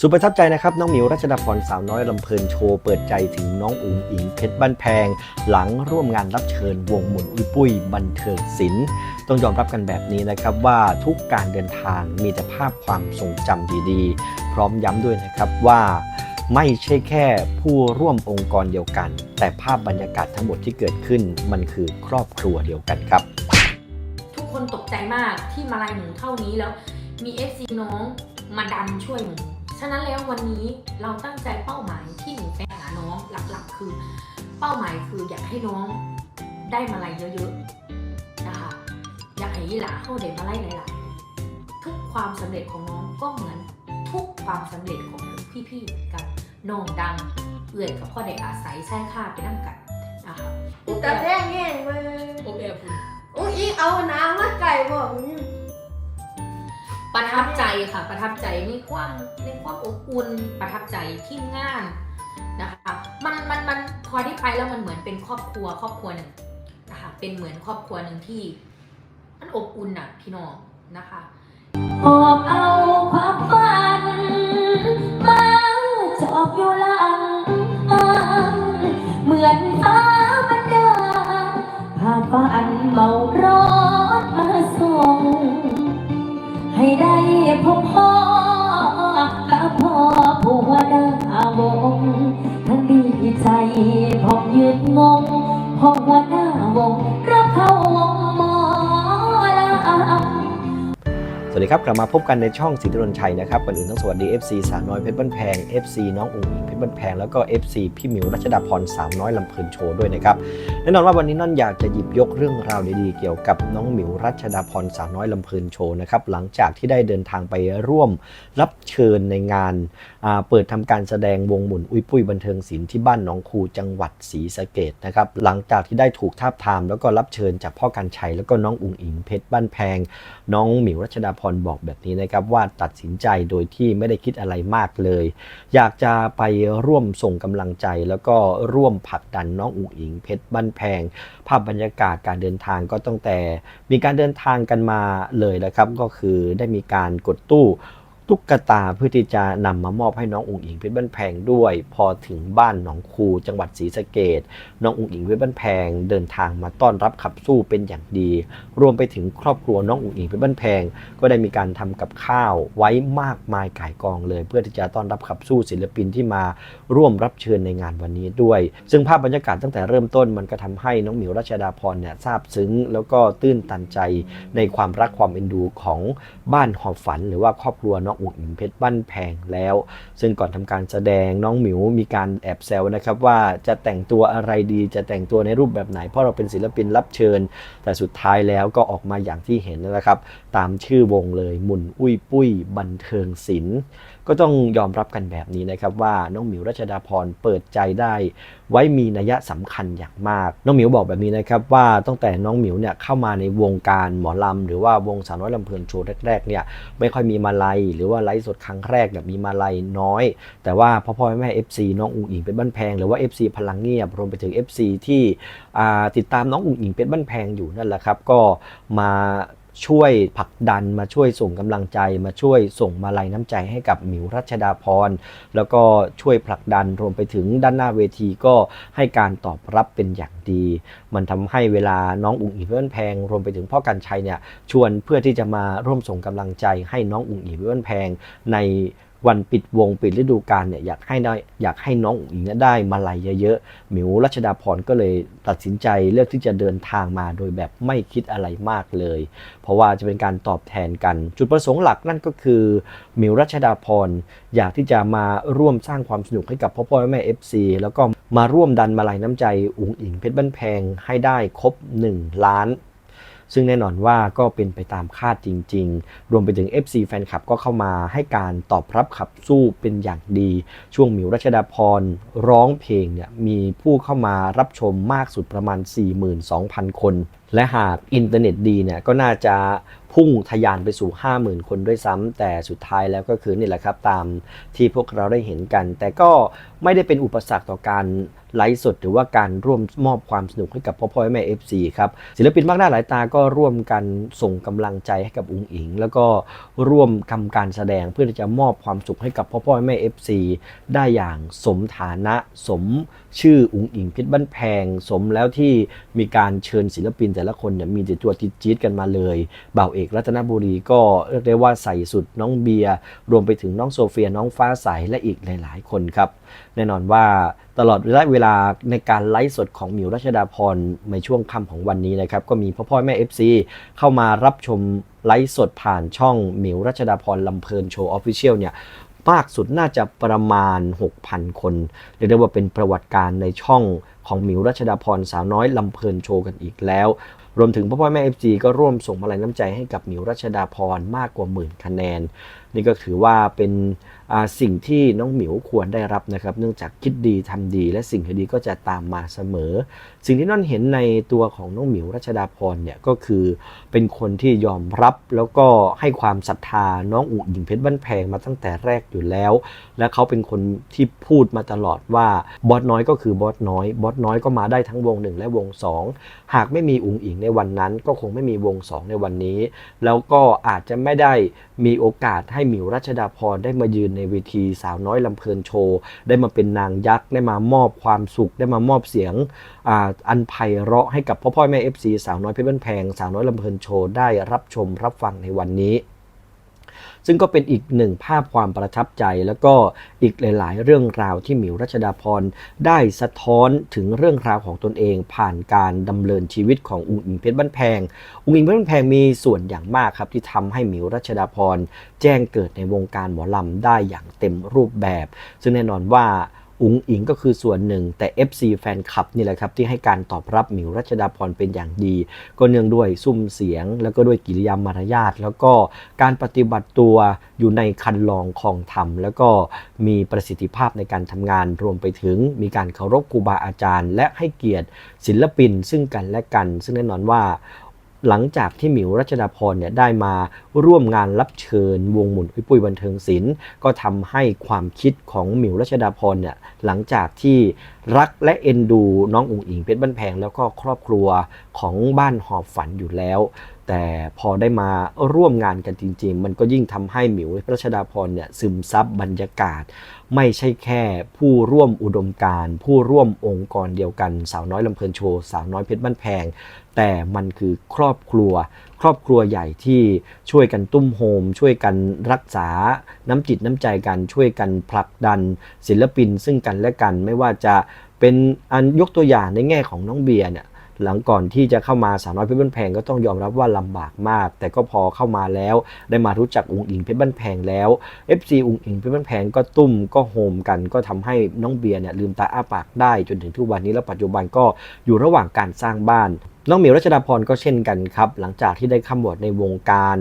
สุดประทับใจนะครับ น้องหมิวรัชดาพรสาวน้อยลำเพลินโชว์เปิดใจถึงน้องอุ๋งอิงเพชรบ้านแพง หลังร่วมงานรับเชิญวงหมุนอุ้ยปุ้ยบันเทิงศิลป์ต้องยอมรับกันแบบนี้นะครับว่าทุกการเดินทางมีแต่ภาพความทรงจำดีๆ พร้อมย้ำด้วยนะครับว่าไม่ใช่แค่ผู้ร่วมองค์กรเดียวกัน แต่ภาพบรรยากาศทั้งหมดที่เกิดขึ้น มันคือครอบครัวเดียวกันครับ ทุกคนตกใจมากที่มาลายหนูเท่านี้แล้ว มี FC น้องมาดันช่วยหนู ฉะนั้นแล้ววันนี้เราตั้งใจเป้าหมายที่หนูไปหาน้องหลักๆ คือ เป้าหมายคืออยากให้น้องได้มาลัยเยอะๆนะคะอยากให้ยี่หลาเข้าเด็กมาไล่หลายๆทุกความสำเร็จของน้องก็เหมือนทุกความสำเร็จของพี่ๆเหมือนกันน้องดังเอื่อยกับพ่อได้อาศัยใช้ค่าไปนั่งกันนะคะแต่แจ้งแง่งไปโอเคคุณอุ้งอิงเอาน้ำมาไก่บอกนี่ ประทับใจค่ะ ประทับใจในความในความอบอุ่นประทับใจที่งานนะคะมันมันมันพอได้ไปแล้วมันเหมือนเป็นครอบครัวครอบครัวหนึ่งนะคะเป็นเหมือนครอบครัวหนึ่งที่ มันอบอุ่นอะพี่น้องนะคะหอบเอาความฝันมาจอบอยู่หลังเหมือนฟ้า วัสดีครับ กลับมาพบกันในช่องสิทธิรนชัยนะครับก่อนอื่นต้องสวัสดี FC สาวน้อยเพชรบ้านแพง FC น้องอุ๋งอิงเพชรบ้านแพงแล้วก็ FC พี่หมิวรัชดาพรสาวน้อยลำเพลินโชว์ด้วยนะครับแน่นอนว่าวันนี้นั่นอยากจะหยิบยกเรื่องราวดีๆเกี่ยวกับน้องหมิวรัชดาพรสาวน้อยลำเพลินโชว์นะครับหลังจากที่ได้เดินทางไปร่วมรับเชิญในงานาเปิดทำการแสดงวงหมุนอุ้ยปุ้ยบันเทิงศิลป์ที่บ้านหนองคูจังหวัดศรีสะเกดนะครับหลังจากที่ได้ถูกทาบทาม แล้วก็รับเชิญจากพ่อการชัยแล้วก็น้องอุ๋งอิงเพชรบ้านแพง น้องหมิวรัชดาพรบอกแบบนี้นะครับว่าตัดสินใจโดยที่ไม่ได้คิดอะไรมากเลย อยากจะไปร่วมส่งกำลังใจ แล้วก็ร่วมผลักดันน้องอุ๋งอิงเพชรบ้านแพง ภาพบรรยากาศการเดินทางก็ตั้งแต่ มีการเดินทางกันมาเลยนะครับ ก็คือได้มีการกดตู้ ตุ๊กตาเพื่อที่จะนำมามอบให้น้องอุ๋งอิงเพชรบ้านแพงด้วย พอถึงบ้านหนองคูจังหวัดศรีสะเกดน้องอุ๋งอิงเพชรบ้านแพงเดินทางมาต้อนรับขับสู้เป็นอย่างดี รวมไปถึงครอบครัวน้องอุ๋งอิงเพชรบ้านแพง ก็ได้มีการทำกับข้าวไว้มากมายก่ายกองเลย เพื่อที่จะต้อนรับขับสู้ศิลปินที่มาร่วมรับเชิญในงานวันนี้ด้วย ซึ่งภาพบรรยากาศตั้งแต่เริ่มต้นมันก็ทำให้น้องหมิวรัชดาพรเนี่ยซาบซึ้ง แล้วก็ตื้นตันใจในความรักความเอ็นดูของบ้านหอบฝัน หรือว่าครอบครัวน้องอุ๋งอิงเพชรบ้านแพงแล้ว ซึ่งก่อนทำการแสดงน้องหมิวมีการแอบแซวนะครับว่าจะแต่งตัวอะไรดีจะแต่งตัวในรูปแบบไหน เพราะเราเป็นศิลปินรับเชิญ แต่สุดท้ายแล้วก็ออกมาอย่างที่เห็นนะครับ ตามชื่อวงเลยหมุนอุ้ยปุ้ยบันเทิงศิลป์ ก็ต้องยอมรับกันแบบนี้นะครับว่าน้องหมิวรัชดาพรเปิดใจได้ ไว้มีนัยสำคัญอย่างมาก น้องหมิวบอกแบบนี้นะครับว่าตั้งแต่น้องหมิวเนี่ยเข้ามาในวงการหมอลำหรือว่าวงสาวน้อยลำเพลินโชว์แรกๆเนี่ยไม่ค่อยมีมาลัยหรือว่าไลฟ์สดครั้งแรกแบบมีมาลัยน้อย แต่ว่าพ่อพ่อแม่แม่ FC น้องอุ๋งอิงเป็นบ้านแพงหรือว่า FC พลังเงียบรวมไปถึง FC ที่อ่ติดตามน้องอุ๋งอิงเป็นบ้านแพงอยู่นั่นแหละครับก็มา ช่วยผลักดันมาช่วยส่งกำลังใจ มาช่วยส่งมาลัยน้ำใจให้กับหมิวรัชดาพร แล้วก็ช่วยผลักดันรวมไปถึงด้านหน้าเวทีก็ให้การตอบรับเป็นอย่างดี มันทำให้เวลาน้องอุ๋งอิงเพื่อนแพง รวมไปถึงพ่อกันชัยเนี่ยชวนเพื่อที่จะมาร่วมส่งกำลังใจให้น้องอุ๋งอิงเพื่อนแพงใน วันปิดวงปิดฤดูกาลเนี่ยอยากให้ได้อยากให้น้องอุ๋งอิงได้มาลัยเยอะๆหมิวรัชดาพรก็เลยตัดสินใจเลือกที่จะเดินทางมาโดยแบบไม่คิดอะไรมากเลย เพราะว่าจะเป็นการตอบแทนกันจุดประสงค์หลักนั่นก็คือหมิวรัชดาพรอยากที่จะมาร่วมสร้างความสนุกให้กับพ่อพ่อแม่แม่เอฟซีแล้วก็มาร่วมดันมาลัยน้ำใจอุ๋งอิงเพชรบ้านแพงให้ได้ครบ 1 ล้าน ซึ่งแน่นอนว่าก็เป็นไปตามคาดจริง ๆ รวมไปถึง FC แฟนคลับก็เข้ามาให้การตอบรับขับสู้เป็นอย่างดี ช่วงหมิวรัชดาพรร้องเพลงเนี่ยมีผู้เข้ามารับชมมากสุดประมาณ 42,000 คนและหากอินเทอร์เน็ตดีเนี่ยก็น่าจะพุ่งทะยานไปสู่ 50,000 คนด้วยซ้ำแต่สุดท้ายแล้วก็คือนี่แหละครับ ตามที่พวกเราได้เห็นกัน แต่ก็ไม่ได้เป็นอุปสรรคต่อการไลฟ์สด หรือว่าการร่วมมอบความสนุกให้กับพ่อพ่อแม่ FC ครับ ศิลปินมากหน้าหลายตาก็ร่วมกันส่งกำลังใจให้กับอุงอิง แล้วก็ร่วมทำการแสดงเพื่อที่จะมอบความสุขให้กับพ่อพ่อแม่ FC ได้อย่างสมฐานะสม ชื่ออุงอิงเพชรบ้านแพง สมแล้วที่มีการเชิญศิลปินแต่ละคนเนี่ยมีแต่ตัวติดจี๊ดกันมาเลยบ่าวเอกรัตนบุรีก็เรียกได้ว่าใส่สุดน้องเบียร์รวมไปถึงน้องโซเฟียน้องฟ้าใสและอีกหลาย ๆ คนครับ แน่นอนว่าตลอดระยะเวลาในการไลฟ์สดของมิวรัชดาพรในช่วงค่ำของวันนี้นะครับ ก็มีพ่อพ่อแม่ FC เข้ามารับชมไลฟ์สดผ่านช่องมิวรัชดาพรลำเพลินโชว์ออฟฟิเชียลเนี่ย มากสุดน่าจะประมาณ 6,000 คนเรียกได้ว่าเป็นประวัติการในช่องของหมิวรัชดาพรสาวน้อยลำเพลินโชว์กันอีกแล้ว รวมถึงพ่อพ่อแม่ FG ก็ร่วมส่งมาลัยน้ำใจให้กับหมิวรัชดาพรมากกว่าหมื่นคะแนนนี่ก็ถือว่าเป็นสิ่งที่น้องหมิวควรได้รับนะครับ เนื่องจากคิดดีทำดี และสิ่งที่ดีก็จะตามมาเสมอ สิ่งที่นั่นเห็นในตัวของน้องหมิวรัชดาพรเนี่ยก็คือเป็นคนที่ยอมรับแล้วก็ให้ความศรัทธาน้องอุ๋งหญิงเพชรบ้านแพงมาตั้งแต่แรกอยู่แล้ว และเขาเป็นคนที่พูดมาตลอดว่าบอสน้อยก็คือบอสน้อยบอสน้อยก็มาได้ทั้งวงหนึ่งและวงสองหากไม่มีอุ๋งอิงในวันนั้น ก็คงไม่มีวงสองในวันนี้ แล้วก็อาจจะไม่ได้มีโอกาสให้หมิวรัชดาพรได้มายืนในเวทีสาวน้อยลำเพลินโชว์ ได้มาเป็นนางยักษ์ได้มามอบความสุข ได้มามอบเสียงออันไพเราะให้กับพ่อพ่อแม่ FC สาวน้อยเพชรบ้านแพงสาวน้อยลำเพลินโชว์ได้รับชมรับฟังในวันนี้ ซึ่งก็เป็นอีกหนึ่งภาพความประทับใจ แล้วก็อีกหลาย ๆ เรื่องราวที่หมิวรัชดาพรได้สะท้อนถึงเรื่องราวของตนเอง ผ่านการดำเนินชีวิตของอุงอิงเพชรบ้านแพงอุงอิงเพชรบ้านแพงมีส่วนอย่างมากครับที่ทำให้หมิวรัชดาพรแจ้งเกิดในวงการหมอลำได้อย่างเต็มรูปแบบ ซึ่งแน่นอนว่า อุ๋งอิงก็คือส่วนหนึ่ง แต่ FC แฟนคลับนี่แหละครับ ที่ให้การตอบรับหมิวรัชดาพรเป็นอย่างดี ก็เนื่องด้วยซุ้มเสียง แล้วก็ด้วยกิริยามารยาทแล้วก็การปฏิบัติตัวอยู่ในคันลองของธรรม แล้วก็มีประสิทธิภาพในการทำงานรวมไปถึงมีการเคารพครูบาอาจารย์ และให้เกียรติศิลปินซึ่งกันและกัน ซึ่งแน่นอนว่า หลังจากที่หมิวรัชดาพรเนี่ยได้มาร่วมงานรับเชิญวงหมุนอุ้ยปุ้ยบันเทิงศิลป์ก็ทำให้ความคิดของหมิวรัชดาพรเนี่ยหลังจากที่รักและเอ็นดูน้องอุ๋งอิงเพชรบ้านแพงแล้วก็ครอบครัวของบ้านหอบฝันอยู่แล้ว แต่พอได้มาร่วมงานกันจริง ๆ มันก็ยิ่งทำให้หมิวรัชดาพรเนี่ยซึมซับบรรยากาศ ไม่ใช่แค่ผู้ร่วมอุดมการผู้ร่วมองค์กรเดียวกัน สาวน้อยลำเพลินโชว์สาวน้อยเพชรบ้านแพง แต่มันคือครอบครัว ครอบครัวใหญ่ที่ช่วยกันตุ้มโฮม ช่วยกันรักษาน้ำจิตน้ำใจกันช่วยกันผลักดัน ศิลปินซึ่งกันและกันไม่ว่าจะเป็นอันยกตัวอย่างในแง่ของน้องเบียร์เนี่ย หลังก่อนที่จะเข้ามาสาวน้อยเพชรบ้านแพงก็ต้องยอมรับว่าลำบากมาก แต่ก็พอเข้ามาแล้ว ได้มารู้จักอุงอิงเพชรบ้านแพงแล้ว FC อุงอิงเพชรบ้านแพงก็ตุ้มก็โฮมกัน ก็ทำให้น้องเบียร์เนี่ยลืมตาอ้าปากได้จนถึงทุกวันนี้และปัจจุบันก็อยู่ระหว่างการสร้างบ้าน น้องหมิวรัชดาพรก็เช่นกันครับ หลังจากที่ได้ข้ามบทในวงการ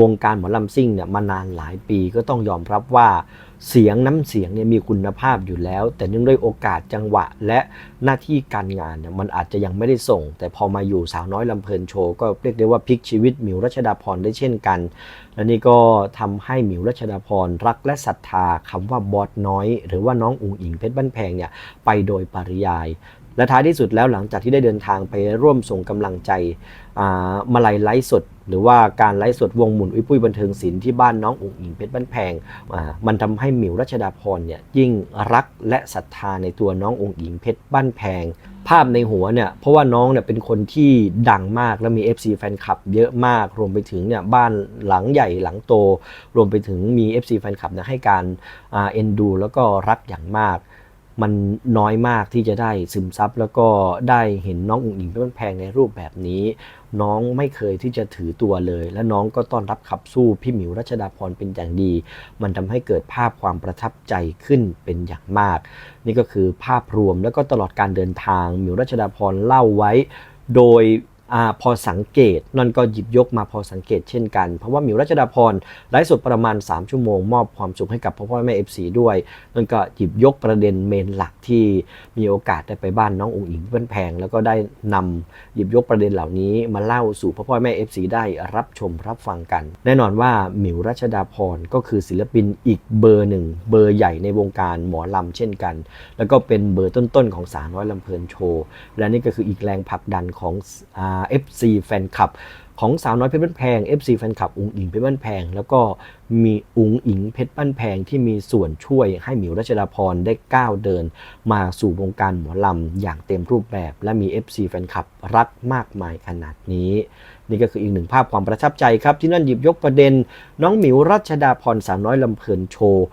วงการหมอลำซิ่งเนี่ยมานานหลายปีก็ต้องยอมรับว่าเสียงน้ำเสียงเนี่ยมีคุณภาพอยู่แล้ว แต่เนื่องด้วยโอกาสจังหวะและหน้าที่การงานเนี่ยมันอาจจะยังไม่ได้ส่ง แต่พอมาอยู่สาวน้อยลำเพลินโชว์ก็เรียกได้ว่าพลิกชีวิตหมิวรัชดาพรได้เช่นกัน และนี่ก็ทำให้หมิวรัชดาพรรักและศรัทธาคำว่าบอสน้อย หรือว่าน้องอุ๋งอิงเพชรบ้านแพงเนี่ยไปโดยปริยาย และท้ายที่สุดแล้วหลังจากที่ได้เดินทางไปร่วมส่งกำลังใจอ่ามาลัยไลฟ์สด หรือว่าการไลฟ์สดวงหมุนอุ้ยปุ้ยบันเทิงศิลป์ที่บ้านน้องอุ๋งอิงเพชรบ้านแพง มันทำให้หมิวรัชดาพรเนี่ยยิ่งรักและศรัทธาในตัวน้องอุ๋งอิงเพชรบ้านแพง ภาพในหัวเนี่ยเพราะว่าน้องเนี่ยเป็นคนที่ดังมากแล้วมี FC แฟนคลับเยอะมากรวมไปถึงเนี่ยบ้านหลังใหญ่หลังโต รวมไปถึงมี FC แฟนคลับเนี่ยให้การเอ็นดู แล้วก็รักอย่างมาก มันน้อยมากที่จะได้ซึมซับแล้วก็ได้เห็นน้องอุ๋งอิงเป็นแพงในรูปแบบนี้ น้องไม่เคยที่จะถือตัวเลย และน้องก็ต้อนรับขับสู้พี่หมิวรัชดาพรเป็นอย่างดี มันทำให้เกิดภาพความประทับใจขึ้นเป็นอย่างมาก นี่ก็คือภาพรวมแล้วก็ตลอดการเดินทางหมิวรัชดาพรเล่าไว้ โดย อพอสังเกตนนก็หยิบยกมาพอสังเกตเช่นกัน เพราะว่าหมิวรัชดาพรไลฟ์สดประมาณ 3 ชั่วโมง มอบความสุขให้กับพ่อพ่อแม่เอฟซีด้วยนนก็หยิบยกประเด็นเมนหลักที่มีโอกาสได้ไปบ้านน้องอุ๋งอิงเพื่อนแพง แล้วก็ได้นำหยิบยกประเด็นเหล่านี้ มาเล่าสู่พ่อพ่อแม่เอฟซีได้รับชมรับฟังกัน แน่นอนว่าหมิวรัชดาพรก็คือศิลปินอีกเบอร์หนึ่งเบอร์ใหญ่ในวงการหมอลำเช่นกัน แล้วก็เป็นเบอร์ต้นๆของสาวน้อยลำเพลินโชว์และนี่ก็คืออีกแรงผลักดันของอ่า FC แฟนคลับของสาวน้อยเพชรบ้านแพง FC แฟนคลับอุ๋งอิงเพชรบ้านแพง แล้วก็มีอุ๋งอิงเพชรบ้านแพงที่มีส่วนช่วยให้หมิวรัชดาพรได้ก้าวเดิน มาสู่วงการหมอลำอย่างเต็มรูปแบบ และมี FC แฟนคลับรักมากมายขนาดนี้ นี่ก็คืออีกหนึ่งภาพความประทับใจครับ ที่นั่นหยิบยกประเด็น น้องหมิวรัชดาพรสาวน้อยลำเพลินโชว์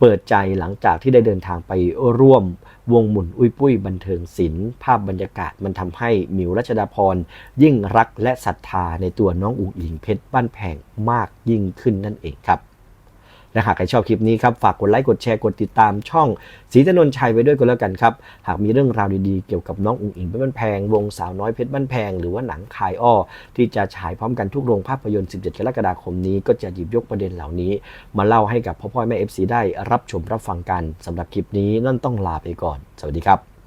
เปิดใจหลังจากที่ได้เดินทางไปร่วม วงหมุนอุ้ยปุ้ยบันเทิงศิลป์ภาพบรรยากาศมันทำให้หมิวรัชดาพรยิ่งรักและศรัทธาในตัวน้องอุ๋งอิงเพชรบ้านแพงมากยิ่งขึ้นนั่นเองครับ และหากใครชอบคลิปนี้ครับฝากกดไลค์กดแชร์กดติดตามช่องสีถนนชัยไว้ด้วยก็แล้วกันครับ หากมีเรื่องราวดีๆ เกี่ยวกับน้องอุ๋งอิงเพชรบ้านแพง วงสาวน้อยเพชรบ้านแพง หรือว่าหนังคายอ้อ ที่จะฉายพร้อมกันทุกโรงภาพยนตร์ 17 กรกฎาคมนี้ก็จะหยิบยกประเด็นเหล่านี้ มาเล่าให้กับพ่อพ่อแม่ FC ได้รับชมรับฟังกันสำหรับคลิปนี้นั่นต้องลาไปก่อน สวัสดีครับ